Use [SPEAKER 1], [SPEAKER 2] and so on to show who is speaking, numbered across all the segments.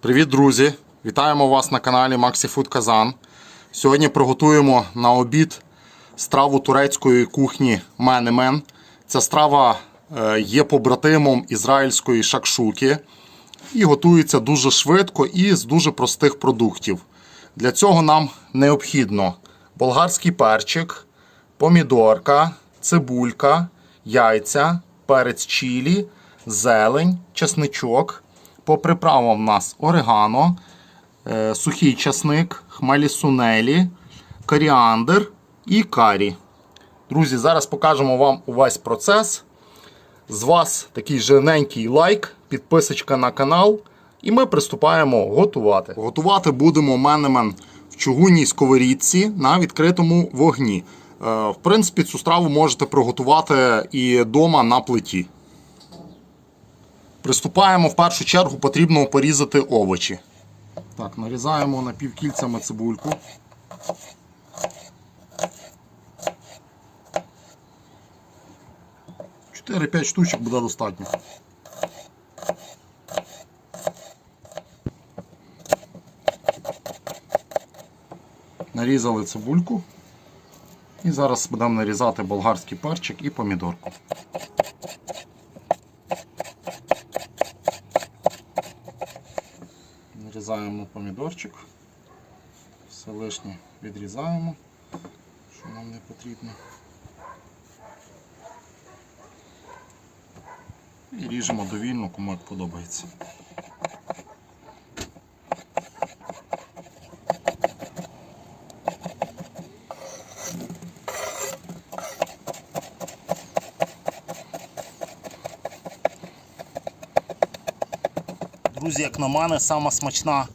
[SPEAKER 1] Привіт, друзі! Вітаємо вас на каналі Maxi Food Kazan. Сьогодні приготуємо на обід страву турецької кухні Менемен. Ця страва е, є побратимом ізраїльської шакшуки і готується дуже швидко і з дуже простих продуктів. Для цього нам необхідно болгарський перчик, помідорка, цибулька, яйця, перець чілі, зелень, чесничок. По приправам в нас орегано, е, сухий часник, хмелі сунелі, коріандр і карі. Друзі, зараз покажемо вам увесь процес. З вас такий жирненький лайк, підписочка на канал. І ми приступаємо готувати. Готувати будемо менемен в чугунній сковорідці на відкритому вогні. Е, В принципі, цю страву можете приготувати і вдома на плиті. Приступаємо в першу чергу, потрібно порізати овочі. Так, нарізаємо напівкільцями цибульку. Чотири-п'ять штучок буде достатньо. Нарізали цибульку. І зараз будемо нарізати болгарський перчик і помідорку. Нарізаємо помідорчик. Все лишнє відрізаємо, що нам не потрібно. І ріжемо довільно, кому як подобається. Друзі, як на мене, сама смачна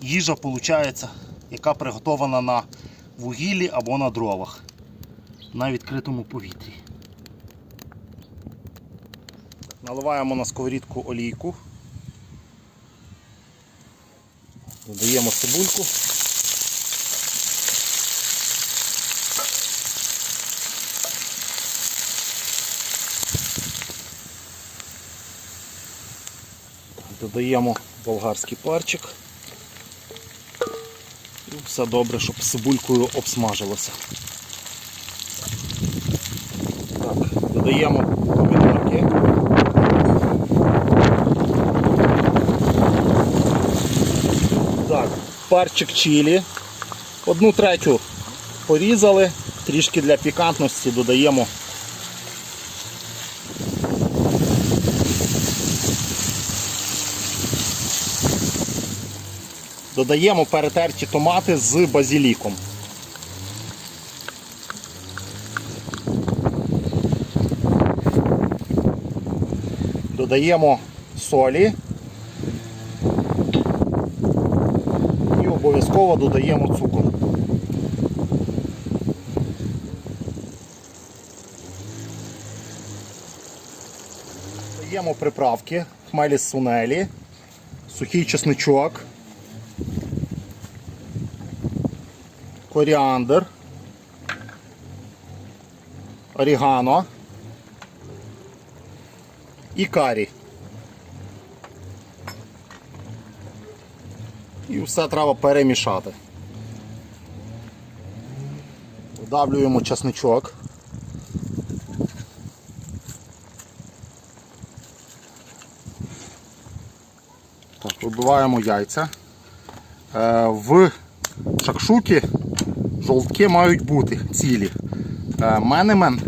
[SPEAKER 1] їжа виходить, яка приготована на вугіллі або на дровах на відкритому повітрі. Наливаємо на сковорідку олійку. Додаємо цибульку. Додаємо болгарський перчик. І все добре, щоб цибулькою обсмажилося. Так, додаємо помідорки. Так, перчик чилі. Одну третю порізали, трішки для пікантності додаємо. Додаємо перетерті томати з базіліком. Додаємо солі і обов'язково додаємо цукор. Додаємо приправки, хмелі сунелі, сухий чесничок. Коріандр, орігано і карі. І все треба перемішати. Вдавлюємо часничок. Так, вибиваємо яйця. Е, В шакшуки жовтки мають бути цілі. Е, Менемен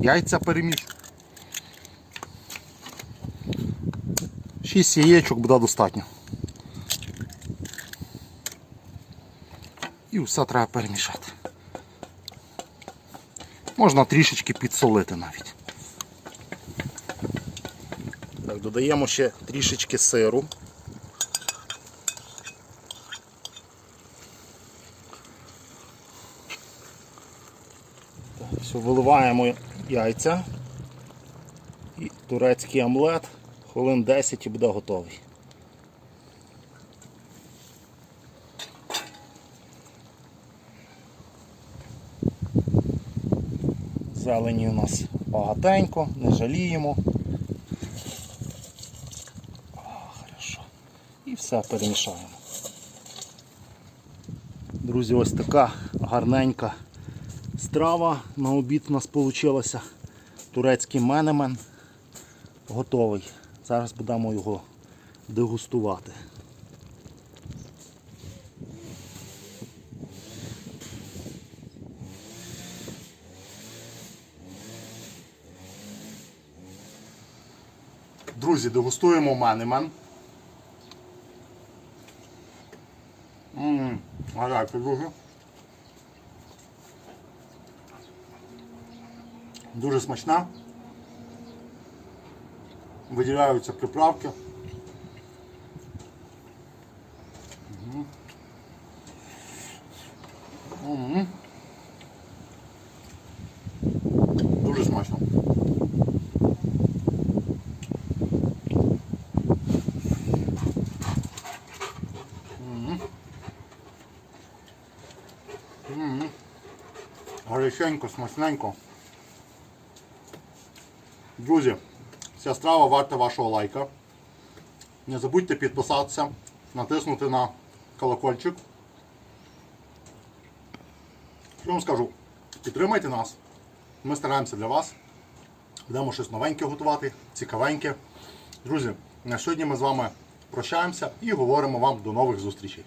[SPEAKER 1] яйця перемішую. 6 яєчок буде достатньо. І все треба перемішати. Можна трішечки підсолити навіть. Так, додаємо ще трішечки сиру. Все, виливаємо яйця і турецький омлет. Хвилин 10 і буде готовий. Зелені у нас багатенько, не жаліємо. О, хорошо. І все перемішаємо. Друзі, ось така гарненька страва на обід у нас вийшла. Турецький менемен готовий. Зараз будемо його дегустувати. Друзі, дегустуємо менемен. Ммм, гаряче дуже. Дуже смачна. Виділяються приправки. Дуже смачно. Гаряченько, смачненько. Друзі, ця страва варта вашого лайка. Не забудьте підписатися, натиснути на колокольчик. Що вам скажу? Підтримайте нас. Ми стараємося для вас. Будемо щось новеньке готувати, цікавеньке. Друзі, на сьогодні ми з вами прощаємося і говоримо вам до нових зустрічей.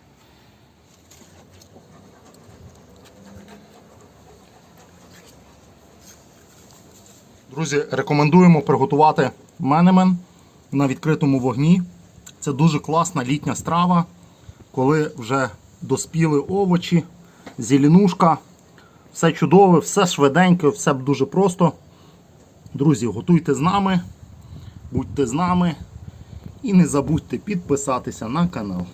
[SPEAKER 1] Друзі, рекомендуємо приготувати менемен на відкритому вогні. Це дуже класна літня страва, коли вже доспіли овочі, зеленушка. Все чудове, все швиденько, все дуже просто. Друзі, готуйте з нами, будьте з нами і не забудьте підписатися на канал.